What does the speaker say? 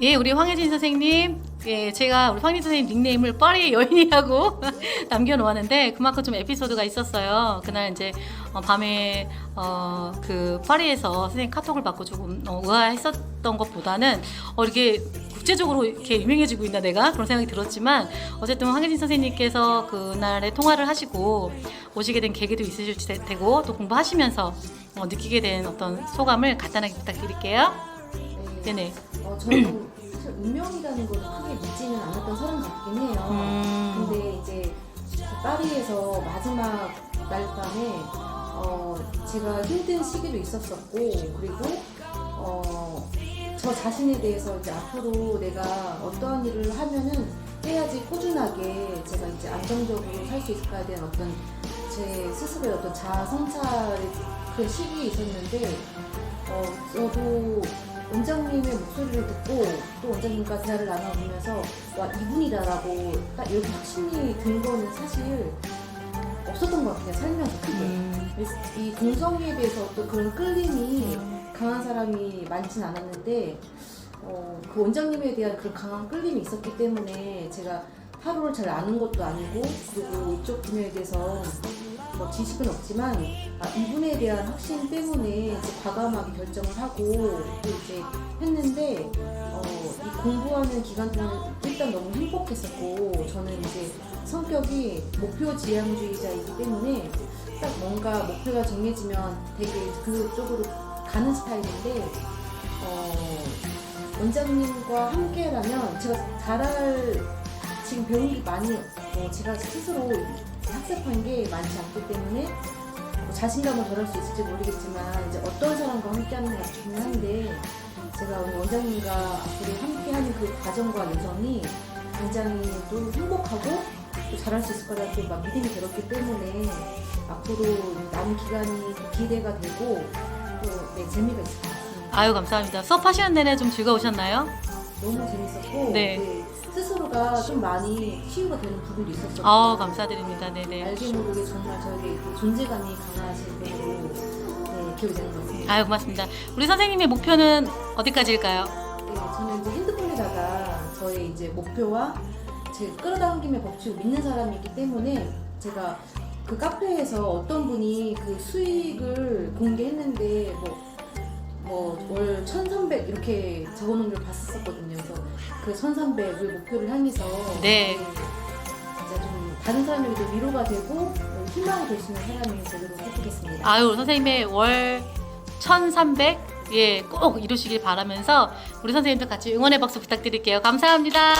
예, 우리 황혜진 선생님. 예, 제가 우리 황혜진 선생님 닉네임을 파리의 여인이라고 남겨놓았는데 그만큼 좀 에피소드가 있었어요. 그날 이제 어, 밤에 어, 그 파리에서 선생님 카톡을 받고 조금 어, 의아했었던 것보다는 어, 이렇게 국제적으로 이렇게 유명해지고 있나 내가 그런 생각이 들었지만 어쨌든 황혜진 선생님께서 그날에 통화를 하시고 오시게 된 계기도 있으실 테- 테고 또 공부하시면서 어, 느끼게 된 어떤 소감을 간단하게 부탁드릴게요. 네. 네네. 어, 저는 사실 운명이라는 걸 크게 믿지는 않았던 사람 같긴 해요. 음. 근데 이제 파리에서 마지막 날 밤에 어, 제가 힘든 시기도 있었었고 그리고 어, 저 자신에 대해서 이제 앞으로 내가 어떠한 일을 하면은 해야지 꾸준하게 제가 이제 안정적으로 살 수 있을까에 대한 어떤 제 스스로의 어떤 자아 성찰의 그 시기에 있었는데 어, 저도 원장님의 목소리를 듣고 또 원장님과 대화를 나눠보면서 와 이분이다라고 딱 이렇게 확신이 든 거는 사실 없었던 것 같아요 살면서 크게 음. 그래서 이 동성애에 대해서 또 그런 끌림이 강한 사람이 많진 않았는데 어, 그 원장님에 대한 그런 강한 끌림이 있었기 때문에 제가 타로를 잘 아는 것도 아니고 그리고 이쪽 분야에 대해서 뭐 지식은 없지만 아, 이분에 대한 확신 때문에 이제 과감하게 결정을 하고 또 이제 했는데 어, 이 공부하는 기간 동안 일단 너무 행복했었고 저는 이제 성격이 목표 지향주의자이기 때문에 딱 뭔가 목표가 정해지면 되게 그쪽으로 가는 스타일인데 어, 원장님과 함께라면 제가 잘할 지금 배운 게 많이 어, 제가 스스로 학습한 게 많지 않기 때문에 뭐 자신감을 덜할 수 있을지 모르겠지만 이제 어떤 사람과 함께하는 게 중요한데 제가 오늘 원장님과 앞으로 함께하는 그 과정과 여정이 굉장히 또 행복하고 또 잘할 수 있을 거라고 막 믿음이 들었기 때문에 앞으로 남은 기간이 또 기대가 되고 또 네, 재미가 있을 것 같습니다. 아유 감사합니다. 수업하시는 내내 좀 즐거우셨나요? 너무 재밌었고 네. 네, 스스로가 좀 많이 치유가 되는 부분도 있었어요. 아 감사드립니다. 네네. 알게 모르게 정말 저에게 그 존재감이 강하신 분으로 네, 기억이 되는 것 같습니다. 아유 고맙습니다. 우리 선생님의 목표는 어디까지일까요? 네, 저는 이제 핸드폰에다가 저의 이제 목표와 제 끌어당김의 법칙을 믿는 사람이기 때문에 제가 그 카페에서 어떤 분이 그 수익을 공개했는데 뭐 뭐월 1,300 이렇게 적어놓은 걸 봤었거든요. 그래서 그 1,300을 목표를 향해서 네. 진짜 좀 다른 사람에게도 위로가 되고 희망이 될 수 있는 사람이 되도록 해보겠습니다. 아유 선생님의 월 1300, 예, 꼭 이루시길 바라면서 우리 선생님도 같이 응원의 박수 부탁드릴게요. 감사합니다.